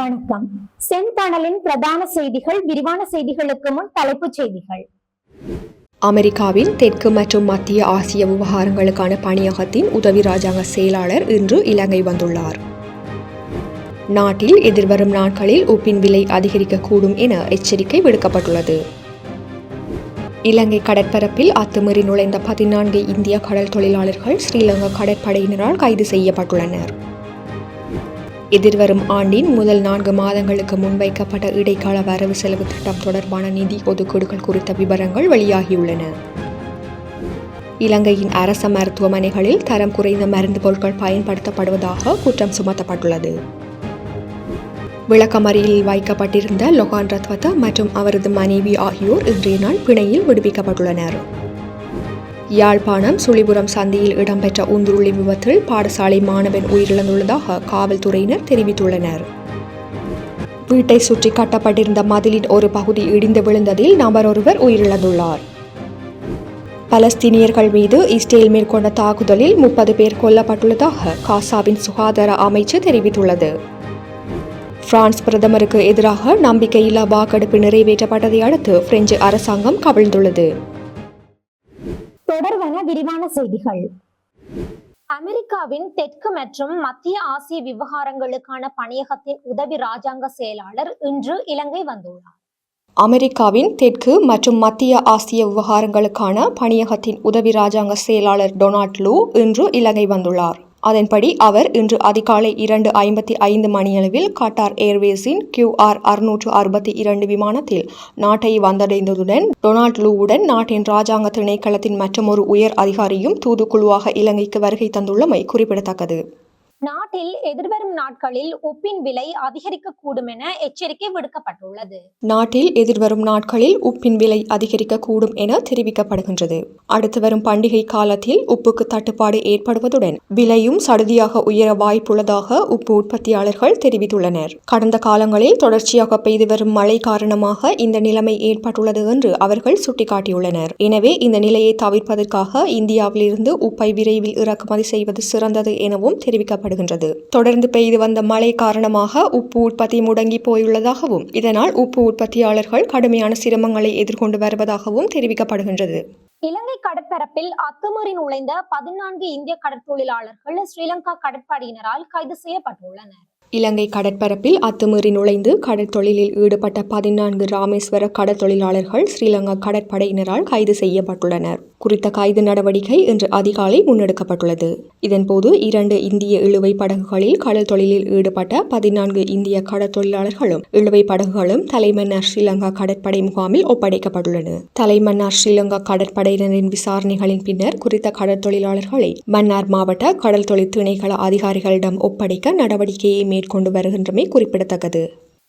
வணக்கம். செந்தணலின் பிரதான செய்திகள் விரிவான செய்திகளுக்கு முன் தலைப்புச் செய்திகள். அமெரிக்காவின் தெற்கு மற்றும் மத்திய ஆசிய விவகாரங்களுக்கான பணியகத்தின் உதவி ராஜாங்க செயலாளர் இன்று இலங்கை வந்துள்ளார். நாட்டில் எதிர்வரும் நாட்களில் உப்பின் விலை அதிகரிக்கக்கூடும் என எச்சரிக்கை விடுக்கப்பட்டுள்ளது. இலங்கை கடற்பரப்பில் அத்துமீறி நுழைந்த பதினான்கு இந்திய கடல் தொழிலாளர்கள் ஸ்ரீலங்கா கடற்படையினரால் கைது செய்யப்பட்டுள்ளனர். எதிர்வரும் ஆண்டின் முதல் நான்கு மாதங்களுக்கு முன்வைக்கப்பட்ட இடைக்கால வரவு செலவு திட்டம் தொடர்பான நிதி ஒதுக்கீடுகள் குறித்த விவரங்கள் வெளியாகியுள்ளன. இலங்கையின் அரச மருத்துவமனைகளில் தரம் குறைந்த மருந்து பொருட்கள் பயன்படுத்தப்படுவதாக குற்றம் சுமத்தப்பட்டுள்ளது. விளக்கமறியலில் வைக்கப்பட்டிருந்த லொகான் ரத்வத்த மற்றும் அவரது மனைவி ஆகியோர் இன்றைய நாள் பிணையில் விடுவிக்கப்பட்டுள்ளனர். யாழ்ப்பாணம் சுழிபுரம் சந்தியில் இடம்பெற்ற உந்துருளி விபத்தில் பாடசாலை மாணவன் உயிரிழந்துள்ளதாக காவல்துறையினர் தெரிவித்துள்ளனர். வீட்டை சுற்றி கட்டப்பட்டிருந்த மதிலின் ஒரு பகுதி இடிந்து விழுந்ததில் நபர் ஒருவர் உயிரிழந்துள்ளார். பலஸ்தீனியர்கள் மீது இஸ்ரேல் மேற்கொண்ட தாக்குதலில் முப்பது பேர் கொல்லப்பட்டுள்ளதாக காசாவின் சுகாதார அமைச்சு தெரிவித்துள்ளது. பிரான்ஸ் பிரதமருக்கு எதிராக நம்பிக்கையில்லா வாக்கெடுப்பு நிறைவேற்றப்பட்டதை அடுத்து பிரெஞ்சு அரசாங்கம் கவிழ்ந்துள்ளது. தொடர்வன விரிவான செய்திகள். அமெரிக்காவின் தெற்கு மற்றும் மத்திய ஆசிய விவகாரங்களுக்கான பணியகத்தின் உதவி ராஜாங்க செயலாளர் இன்று இலங்கை வந்துள்ளார். அமெரிக்காவின் தெற்கு மற்றும் மத்திய ஆசிய விவகாரங்களுக்கான பணியகத்தின் உதவி ராஜாங்க செயலாளர் டொனால்ட் லூ இன்று இலங்கை வந்துள்ளார். அதன்படி அவர் இன்று அதிகாலை இரண்டு ஐம்பத்தி ஐந்து மணியளவில் கட்டார் ஏர்வேஸின் கியூஆர் அறுநூற்று அறுபத்தி இரண்டு விமானத்தில் நாட்டை வந்தடைந்ததுடன் டொனால்ட் லூவுடன் நாட்டின் ராஜாங்க திணைக்களத்தின் மற்றொரு உயர் அதிகாரியும் தூதுக்குழுவாக இலங்கைக்கு வருகை தந்துள்ளமை குறிப்பிடத்தக்கது. நாட்டில் எதிர்வரும் நாட்களில் உப்பின் விலை அதிகரிக்கக்கூடும் என எச்சரிக்கை விடுக்கப்பட்டுள்ளது. நாட்டில் எதிர்வரும் நாட்களில் உப்பின் விலை அதிகரிக்கக்கூடும் என தெரிவிக்கப்படுகின்றது. அடுத்து வரும் பண்டிகை காலத்தில் உப்புக்கு தட்டுப்பாடு ஏற்படுவதுடன் விலையும் சடுதியாக உயர வாய்ப்புள்ளதாக உப்பு உற்பத்தியாளர்கள் தெரிவித்துள்ளனர். கடந்த காலங்களில் தொடர்ச்சியாக பெய்து வரும் மழை காரணமாக இந்த நிலைமை ஏற்பட்டுள்ளது என்று அவர்கள் சுட்டிக்காட்டியுள்ளனர். எனவே இந்த நிலையை தவிர்ப்பதற்காக இந்தியாவிலிருந்து உப்பை விரைவில் இறக்குமதி செய்வது சிறந்தது எனவும் தெரிவிக்கப்பட்டது காணப்படுகின்றது. தொடர்ந்து பெய்து வந்த மழை காரணமாக உப்பு உற்பத்தி முடங்கி போயுள்ளதாகவும் இதனால் உப்பு உற்பத்தியாளர்கள் கடுமையான சிரமங்களை எதிர்கொண்டு வருவதாகவும் தெரிவிக்கப்படுகின்றது. இலங்கை கடற்பரப்பில் அத்துமீறி நுழைந்த பதினான்கு இந்திய கடற்தொழிலாளர்கள் ஸ்ரீலங்கா கடற்படையினரால் கைது செய்யப்பட்டுள்ளனர். இலங்கை கடற்பரப்பில் அத்துமீறி நுழைந்து கடற்தொழிலில் ஈடுபட்ட பதினான்கு ராமேஸ்வர கடற்தொழிலாளர்கள் ஸ்ரீலங்கா கடற்படையினரால் கைது செய்யப்பட்டுள்ளனர். குறித்த கைது நடவடிக்கை இன்று அதிகாலை முன்னெடுக்கப்பட்டுள்ளது. இதன்போது இரண்டு இந்திய இழுவை படகுகளில் கடல் தொழிலில் ஈடுபட்ட பதினான்கு இந்திய கடற்தொழிலாளர்களும் இழுவை படகுகளும் தலைமன்னார் ஸ்ரீலங்கா கடற்படை முகாமில் ஒப்படைக்கப்பட்டுள்ளன. தலைமன்னார் ஸ்ரீலங்கா கடற்படையினரின் விசாரணைகளின் பின்னர் குறித்த கடற்தொழிலாளர்களை மன்னார் மாவட்ட கடல் தொழில் திணைக்கள அதிகாரிகளிடம் ஒப்படைக்க நடவடிக்கையை மேற்கொண்டு வருகின்றமை குறிப்பிடத்தக்கது.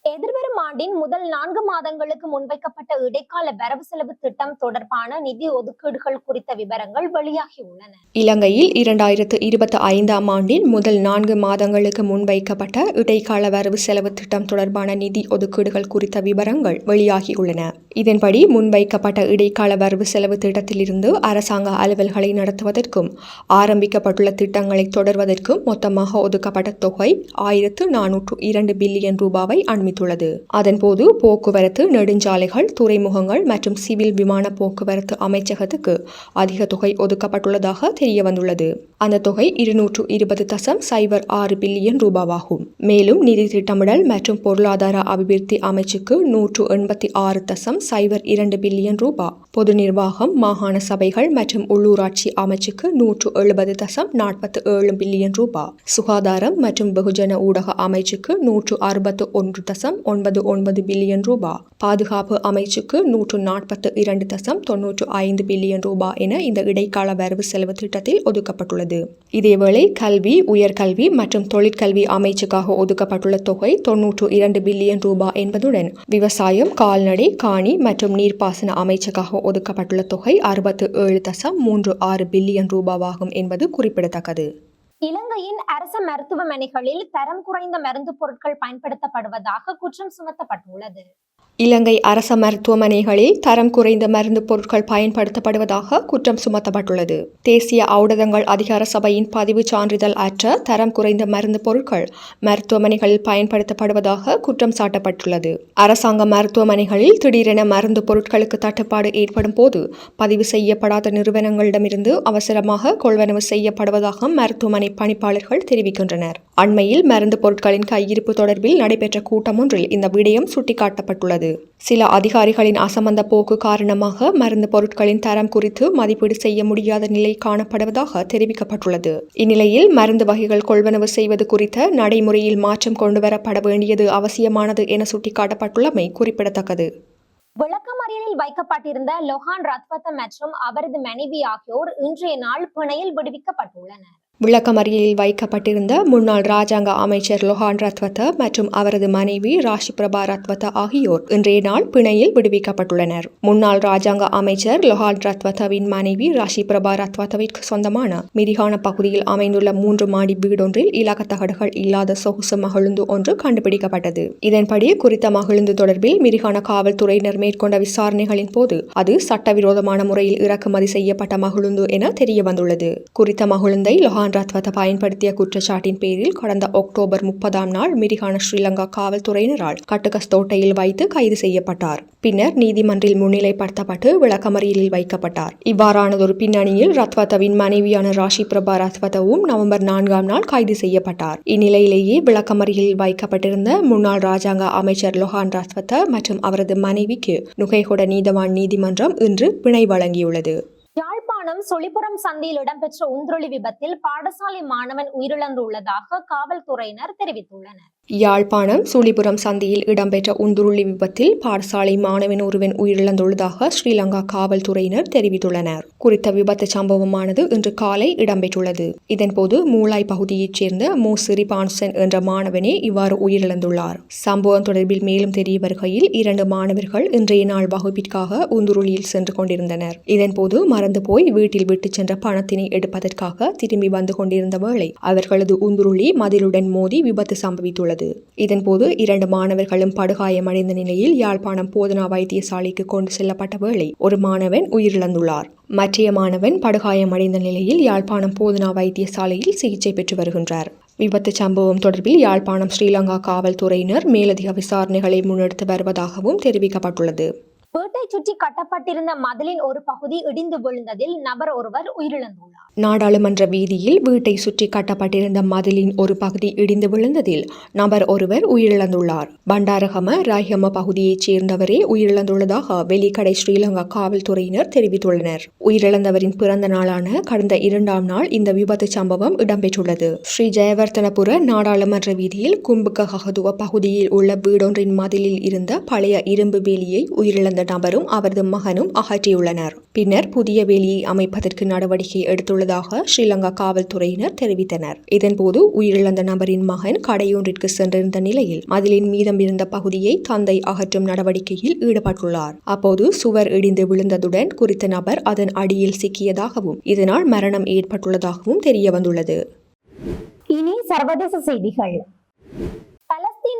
எதிர்வரும் ஆண்டின் முதல் நான்கு மாதங்களுக்கு முன்வைக்கப்பட்ட இடைக்கால வரவு செலவு திட்டம் தொடர்பான நிதி ஒதுக்கீடுகள் குறித்த விவரங்கள் வெளியாகியுள்ளன. இலங்கையில் இரண்டாயிரத்து இருபத்தி ஐந்தாம் ஆண்டின் முதல் நான்கு மாதங்களுக்கு முன்வைக்கப்பட்ட இடைக்கால வரவு செலவு திட்டம் தொடர்பான நிதி ஒதுக்கீடுகள் குறித்த விவரங்கள் வெளியாகியுள்ளன. இதன்படி முன்வைக்கப்பட்ட இடைக்கால வரவு செலவு திட்டத்திலிருந்து அரசாங்க அலுவல்களை நடத்துவதற்கும் ஆரம்பிக்கப்பட்டுள்ள திட்டங்களை தொடர்வதற்கும் மொத்தமாக ஒதுக்கப்பட்ட தொகை ஆயிரத்து நானூற்று இரண்டு பில்லியன் ரூபாவை அண்மித்துள்ளது. அதன்போது போக்குவரத்து நெடுஞ்சாலைகள் துறைமுகங்கள் மற்றும் சிவில் விமான போக்குவரத்து அமைச்சகத்துக்கு அதிக தொகை ஒதுக்கப்பட்டுள்ளதாக தெரிய வந்துள்ளது அந்த தொகை இருநூற்று இருபது தசம் சைபர் ஆறு பில்லியன் ரூபாவாகும். மேலும் நிதி திட்டமிடல் மற்றும் பொருளாதார அபிவிருத்தி அமைச்சுக்கு நூற்று எண்பத்தி ஆறு தசம் சைபர் இரண்டு பில்லியன் ரூபா. பொது நிர்வாகம் மாகாண சபைகள் மற்றும் உள்ளூராட்சி அமைச்சுக்கு நூற்று எழுபது தசம் நாற்பத்தி ஏழு பில்லியன் ரூபா. சுகாதாரம் மற்றும் வெகுஜன ஊடக அமைச்சுக்கு நூற்று அறுபத்து ஒன்று தசம் ஒன்பது ஒன்பது பில்லியன் ரூபா. பாதுகாப்பு அமைச்சுக்கு நூற்று நாற்பத்து இரண்டு தசம் தொன்னூற்று ஐந்து பில்லியன் ரூபா என இந்த இடைக்கால வரவு செலவு திட்டத்தில் ஒதுக்கப்பட்டுள்ளது. உள்ளது. இதேவேளை கல்வி உயர்கல்வி மற்றும் தொழிற்கல்வி அமைச்சுக்காக ஒதுக்கப்பட்டுள்ள தொகை தொன்னூற்று இரண்டு பில்லியன் ரூபாய் என்பதுடன் விவசாயம் கால்நடை காணி மற்றும் நீர்ப்பாசன அமைச்சுக்காக ஒதுக்கப்பட்டுள்ள தொகை அறுபத்து ஏழு தசம் மூன்று ஆறு பில்லியன் ரூபாவாகும் என்பது குறிப்பிடத்தக்கது. இலங்கையின் அரச மருத்துவமனைகளில் தரம் குறைந்த மருந்து பொருட்கள் பயன்படுத்தப்படுவதாக குற்றம் சுமத்தப்பட்டுள்ளது. இலங்கை அரச மருத்துவமனைகளில் தரம் குறைந்த மருந்து பொருட்கள் பயன்படுத்தப்படுவதாக குற்றம் சுமத்தப்பட்டுள்ளது. தேசிய ஔடதங்கள் அதிகார சபையின் பதிவு சான்றிதழ் அற்ற தரம் குறைந்த மருந்து பொருட்கள் மருத்துவமனைகளில் பயன்படுத்தப்படுவதாக குற்றம் சாட்டப்பட்டுள்ளது. அரசாங்க மருத்துவமனைகளில் திடீரென மருந்து பொருட்களுக்கு தட்டுப்பாடு ஏற்படும் போது பதிவு செய்யப்படாத நிறுவனங்களிடமிருந்து அவசரமாக கொள்வனவு செய்யப்படுவதாக மருத்துவமனை பணிப்பாளர்கள் தெரிவிக்கின்றனர். அண்மையில் மருந்து பொருட்களின் கையிருப்பு தொடர்பில் நடைபெற்ற கூட்டம் ஒன்றில் இந்த விடயம் சுட்டிக்காட்டப்பட்டுள்ளது. சில அதிகாரிகளின் அசமந்த போக்கு காரணமாக மருந்து பொருட்களின் தரம் குறித்து மதிப்பீடு செய்ய முடியாத நிலை காணப்படுவதாக தெரிவிக்கப்பட்டுள்ளது. இந்நிலையில் மருந்து வகைகள் கொள்வனவு செய்வது குறித்த நடைமுறையில் மாற்றம் கொண்டுவரப்பட வேண்டியது அவசியமானது என சுட்டிக்காட்டப்பட்டுள்ளமை குறிப்பிடத்தக்கது. விளக்கமறியலில் வைக்கப்பட்டிருந்த லொஹான் ரத்வத்த மற்றும் அவரது மனைவி ஆகியோர் இன்றைய நாள் பிணையில் விடுவிக்கப்பட்டுள்ளனர். விளக்கமறியலில் வைக்கப்பட்டிருந்த முன்னாள் ராஜாங்க அமைச்சர் லொஹான் ரத்வத்த மற்றும் அவரது மனைவி ராஷி பிரபா ரத்வத்த ஆகியோர் இன்றைய நாள் பிணையில் விடுவிக்கப்பட்டுள்ளனர். முன்னாள் ராஜாங்க அமைச்சர் லொஹான் ரத்வத்தவின் மனைவி ராஷி பிரபா ரத்வத்தவிற்கு சொந்தமான மிரிகான பகுதியில் அமைந்துள்ள மூன்று மாடி வீடொன்றில் இலக்க தகடுகள் இல்லாத சொகுசு மகிழுந்து ஒன்று கண்டுபிடிக்கப்பட்டது. இதன்படி குறித்த மகிழுந்து தொடர்பில் மிரிகான காவல்துறையினர் மேற்கொண்ட விசாரணைகளின் போது அது சட்டவிரோதமான முறையில் இறக்குமதி செய்யப்பட்ட மகிழுந்து என தெரிய வந்துள்ளது குறித்த மகிழுந்தை லொஹான் ரத்வத்த பயன்படுத்திய குற்றச்சாட்டின் பேரில் கடந்த அக்டோபர் முப்பதாம் நாள் மிரிகான ஸ்ரீலங்கா காவல்துறையினரால் கட்டுகஸ்தோட்டையில் வைத்து கைது செய்யப்பட்டார். பின்னர் நீதிமன்றில் முன்னிலைப்படுத்தப்பட்டு விளக்கமறியலில் வைக்கப்பட்டார். இவ்வாறானதொரு பின்னணியில் ரத்வத்தவின் மனைவியான ராஷி பிரபா ரத்வத்தவும் நவம்பர் நான்காம் நாள் கைது செய்யப்பட்டார். இந்நிலையிலேயே விளக்கமறியலில் வைக்கப்பட்டிருந்த முன்னாள் ராஜாங்க அமைச்சர் லொஹான் ரத்வத்த மற்றும் அவரது மனைவிக்கு நுகைகொட நீதவான் நீதிமன்றம் இன்று பிணை வழங்கியுள்ளது. யாழ்ப்பாணம் சொலிபுரம் சந்தியில் இடம்பெற்ற உந்துருளி விபத்தில் பாடசாலை மாணவன் உயிரிழந்துள்ளதாக காவல்துறையினர் தெரிவித்துள்ளனர். யாழ்ப்பாணம் சூழிபுரம் சந்தியில் இடம்பெற்ற உந்துருளி விபத்தில் பாடசாலை மாணவன் ஒருவன் உயிரிழந்துள்ளதாக ஸ்ரீலங்கா காவல்துறையினர் தெரிவித்துள்ளனர். குறித்த விபத்து சம்பவமானது இன்று காலை இடம்பெற்றுள்ளது. இதன்போது மூளாய் பகுதியைச் சேர்ந்த மு சிறிபான்சன் என்ற மாணவனே இவ்வாறு உயிரிழந்துள்ளார். சம்பவம் தொடர்பில் மேலும் தெரிய வருகையில் இரண்டு மாணவர்கள் இன்றைய நாள் வகுப்பிற்காக உந்துருளியில் சென்று கொண்டிருந்தனர். இதன்போது மறந்து போய் வீட்டில் விட்டுச் சென்ற பணத்தினை எடுப்பதற்காக திரும்பி வந்து கொண்டிருந்த வேளை அவர்களது உந்துருளி மதிலுடன் மோதி விபத்து சம்பவித்துள்ளது. இதன்போது இரண்டு மாணவர்களும் படுகாயமடைந்த நிலையில் யாழ்ப்பாணம் போதனா வைத்தியசாலைக்கு கொண்டு செல்லப்பட்ட வேளை ஒரு மாணவன் உயிரிழந்துள்ளார். மற்றைய மாணவன் படுகாயமடைந்த நிலையில் யாழ்ப்பாணம் போதனா வைத்தியசாலையில் சிகிச்சை பெற்று வருகின்றார். விபத்து சம்பவம் தொடர்பில் யாழ்ப்பாணம் ஸ்ரீலங்கா காவல்துறையினர் மேலதிக விசாரணைகளை முன்னெடுத்து வருவதாகவும் தெரிவிக்கப்பட்டுள்ளது. வீட்டை சுற்றி கட்டப்பட்டிருந்த மதிலின் ஒரு பகுதி இடிந்து விழுந்ததில் நபர் ஒருவர் உயிரிழந்துள்ளார். நாடாளுமன்ற வீதியில் வீட்டை சுற்றி கட்டப்பட்டிருந்த மதிலின் ஒரு பகுதி இடிந்து விழுந்ததில் நபர் ஒருவர் உயிரிழந்துள்ளார். பண்டாரகம ராயகம பகுதியைச் சேர்ந்தவரே உயிரிழந்துள்ளதாக வெலிக்கடை ஸ்ரீலங்கா காவல்துறையினர் தெரிவித்துள்ளனர். உயிரிழந்தவரின் பிறந்த நாளான கடந்த இரண்டாம் நாள் இந்த விபத்து சம்பவம் இடம்பெற்றுள்ளது. ஸ்ரீ ஜெயவர்த்தனபுர நாடாளுமன்ற வீதியில் கும்புக ஹகதுவ பகுதியில் உள்ள வீடொன்றின் மதிலில் இருந்த பழைய இரும்பு வேலியை உயிரிழந்த நபரும் அவரது மகனும் அகற்றியுள்ளனர். பின்னர் புதிய வேலியை அமைப்பதற்கு நடவடிக்கை எடுத்துள்ளதாக ஸ்ரீலங்கா காவல்துறையினர் தெரிவித்தனர். இதன்போது உயிரிழந்த நபரின் மகன் கடையொன்றிற்கு சென்றிருந்த நிலையில் மதிலின் மீதம் இருந்த பகுதியை தந்தை அகற்றும் நடவடிக்கையில் ஈடுபட்டுள்ளார். அப்போது சுவர் இடிந்து விழுந்ததுடன் குறித்த நபர் அதன் அடியில் சிக்கியதாகவும் இதனால் மரணம் ஏற்பட்டுள்ளதாகவும் தெரிய வந்துள்ளது இனி சர்வதேச செய்திகள்.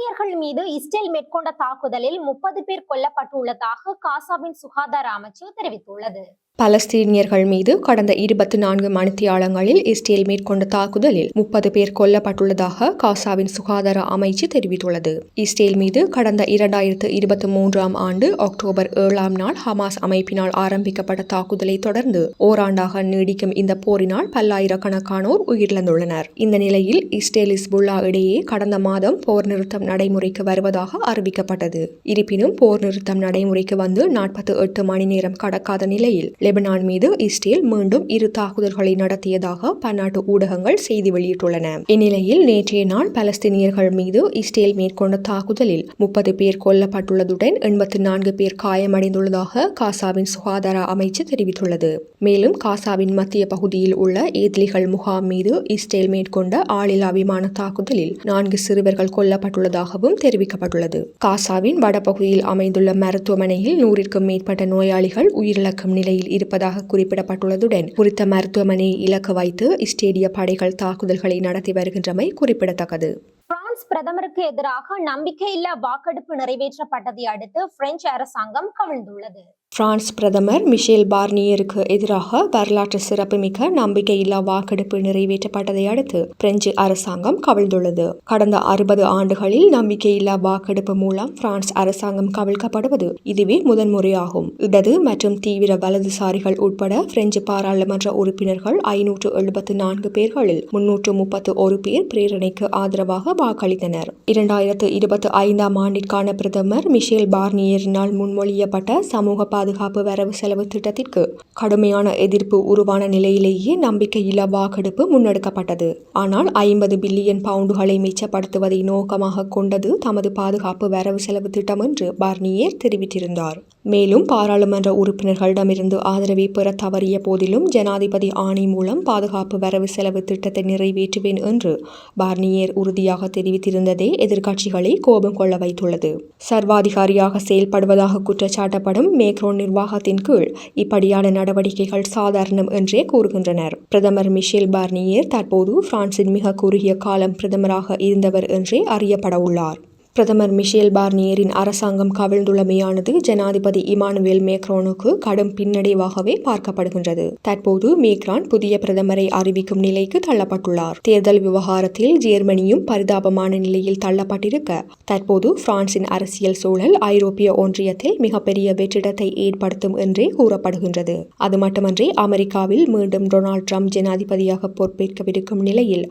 பலஸ்தீனியர்கள் மீது இஸ்ரேல் மேற்கொண்ட தாக்குதலில் முப்பது பேர் கொல்லப்பட்டுள்ளதாக காசாவின் சுகாதார அமைச்சு தெரிவித்துள்ளது. பலஸ்தீனியர்கள் மீது கடந்த இருபத்தி நான்கு மணித்தியாலங்களில் இஸ்ரேல் மேற்கொண்ட தாக்குதலில் முப்பது பேர் கொல்லப்பட்டுள்ளதாக காசாவின் சுகாதார அமைச்சு தெரிவித்துள்ளது. இஸ்ரேல் மீது கடந்த இரண்டாயிரத்து இருபத்தி மூன்றாம் ஆண்டு அக்டோபர் ஏழாம் நாள் ஹமாஸ் அமைப்பினால் ஆரம்பிக்கப்பட்ட தாக்குதலை தொடர்ந்து ஓராண்டாக நீடிக்கும் இந்த போரினால் பல்லாயிரக்கணக்கானோர் உயிரிழந்துள்ளனர். இந்த நிலையில் இஸ்ரேல் இஸ்புல்லா இடையே கடந்த மாதம் போர் நிறுத்தம் நடைமுறைக்கு வருவதாக அறிவிக்கப்பட்டது. இருப்பினும் போர் நிறுத்தம் நடைமுறைக்கு வந்து நாற்பத்தி எட்டு மணி நேரம் கடக்காத நிலையில் லெபனான் மீது இஸ்ரேல் மீண்டும் இரு தாக்குதல்களை நடத்தியதாக பன்னாட்டு ஊடகங்கள் செய்தி வெளியிட்டுள்ளன. இந்நிலையில் நேற்றைய நாள் பலஸ்தீனியர்கள் மீது இஸ்ரேல் மேற்கொண்ட தாக்குதலில் முப்பது பேர் கொல்லப்பட்டுள்ளதுடன் எண்பத்தி நான்கு பேர் காயமடைந்துள்ளதாக காசாவின் சுகாதார அமைச்சு தெரிவித்துள்ளது. மேலும் காசாவின் மத்திய பகுதியில் உள்ள ஏத்லிகள் முகாம் மீது இஸ்ரேல் மேற்கொண்ட ஆளில்லா விமான தாக்குதலில் நான்கு சிறுவர்கள் கொல்லப்பட்டுள்ளதாகவும் தெரிவிக்கப்பட்டுள்ளது. காசாவின் வடபகுதியில் அமைந்துள்ள மருத்துவமனையில் நூறிற்கும் மேற்பட்ட நோயாளிகள் உயிரிழக்கும் நிலையில் இருப்பதாக குறிப்பிடப்பட்டுள்ளதுடன் குறித்த மருத்துவமனையை இலக்கு வைத்து இஸ்டேடிய படைகள் தாக்குதல்களை நடத்தி வருகின்றமை குறிப்பிடத்தக்கது. பிரான்ஸ் பிரதமருக்கு எதிராக நம்பிக்கையில்லா வாக்கெடுப்பு நிறைவேற்றப்பட்டதை அடுத்து பிரெஞ்சு அரசாங்கம் கவிழ்ந்துள்ளது. பிரான்ஸ் பிரதமர் மிஷேல் பார்னியருக்கு எதிராக வரலாற்று சிறப்புமிக்க நம்பிக்கையில்லா வாக்கெடுப்பு நிறைவேற்றப்பட்டதை அடுத்து பிரெஞ்சு அரசாங்கம் கவிழ்ந்துள்ளது. கடந்த அறுபது ஆண்டுகளில் நம்பிக்கையில்லா வாக்கெடுப்பு மூலம் பிரான்ஸ் அரசாங்கம் கவிழ்க்கப்படுவது இதுவே முதன்முறையாகும். இடது மற்றும் தீவிர வலதுசாரிகள் உட்பட பிரெஞ்சு பாராளுமன்ற உறுப்பினர்கள் ஐநூற்று எழுபத்து நான்கு பேர்களில் முன்னூற்று முப்பத்து ஒரு பேர் பிரேரணைக்கு ஆதரவாக வாக்களித்தனர். இரண்டாயிரத்து இருபத்தி ஐந்தாம் ஆண்டிற்கான பிரதமர் மிஷேல் பார்னியரினால் முன்மொழியப்பட்ட சமூக பாதுகாப்பு வரவு செலவு திட்டத்திற்கு கடுமையான எதிர்ப்பு உருவான நிலையிலேயே நம்பிக்கையில்லா வாக்கெடுப்பு முன்னெடுக்கப்பட்டது. ஆனால் ஐம்பது பில்லியன் பவுண்டுகளை மிச்சப்படுத்துவதை நோக்கமாக கொண்டது தமது பாதுகாப்பு வரவு செலவு திட்டம் என்று பார்னியர் தெரிவித்திருந்தார். மேலும் பாராளுமன்ற உறுப்பினர்களிடமிருந்து ஆதரவை பெற தவறிய போதிலும் ஜனாதிபதி ஆணை மூலம் பாதுகாப்பு வரவு செலவு திட்டத்தை நிறைவேற்றுவேன் என்று பார்னியர் உறுதியாக தெரிவித்திருந்ததே எதிர்க்கட்சிகளை கோபம் கொள்ள வைத்துள்ளது. சர்வாதிகாரியாக செயல்படுவதாக குற்றச்சாட்டப்படும் மேக்ரோன் நிர்வாகத்தின் கீழ் இப்படியான நடவடிக்கைகள் சாதாரணம் என்றே கூறுகின்றனர். பிரதமர் மிஷேல் பார்னியர் தற்போது பிரான்சின் மிக குறுகிய காலம் பிரதமராக இருந்தவர் என்றே அறியப்பட உள்ளார் பிரதமர் மிஷேல் பார்னியரின் அரசாங்கம் கவிழ்ந்துள்ளமையானது ஜனாதிபதி இமானுவேல் மேக்ரோனுக்கு கடும் பின்னடைவாகவே பார்க்கப்படுகின்றது. தற்போது மேக்ரான் புதிய பிரதமரை அறிவிக்கும் நிலைக்கு தள்ளப்பட்டுள்ளார். தேர்தல் விவகாரத்தில் ஜெர்மனியும் பரிதாபமான நிலையில் தள்ளப்பட்டிருக்க தற்போது பிரான்சின் அரசியல் சூழல் ஐரோப்பிய ஒன்றியத்தில் மிகப்பெரிய வெற்றிடத்தை ஏற்படுத்தும் என்றே கூறப்படுகின்றது. அது மட்டுமன்றி அமெரிக்காவில் மீண்டும் டொனால்ட் ட்ரம்ப் ஜனாதிபதியாக பொறுப்பேற்கவிருக்கும் நிலையில்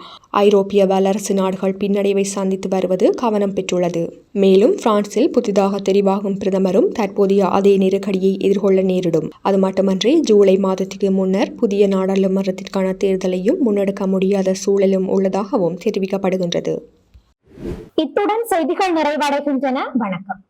ஐரோப்பிய வல்லரசு நாடுகள் பின்னடைவை சந்தித்து வருவது கவனம் பெற்றுள்ளது. மேலும் பிரான்சில் புதிதாக தெரிவாகும் பிரதமரும் தற்போதைய அதே நெருக்கடியை எதிர்கொள்ள நேரிடும். அது மட்டுமன்றி ஜூலை மாதத்திற்கு முன்னர் புதிய நாடாளுமன்றத்திற்கான தேர்தலையும் முன்னெடுக்க முடியாத சூழலும் உள்ளதாகவும் தெரிவிக்கப்படுகின்றது. இத்துடன் செய்திகள் நிறைவடைகின்றன. வணக்கம்.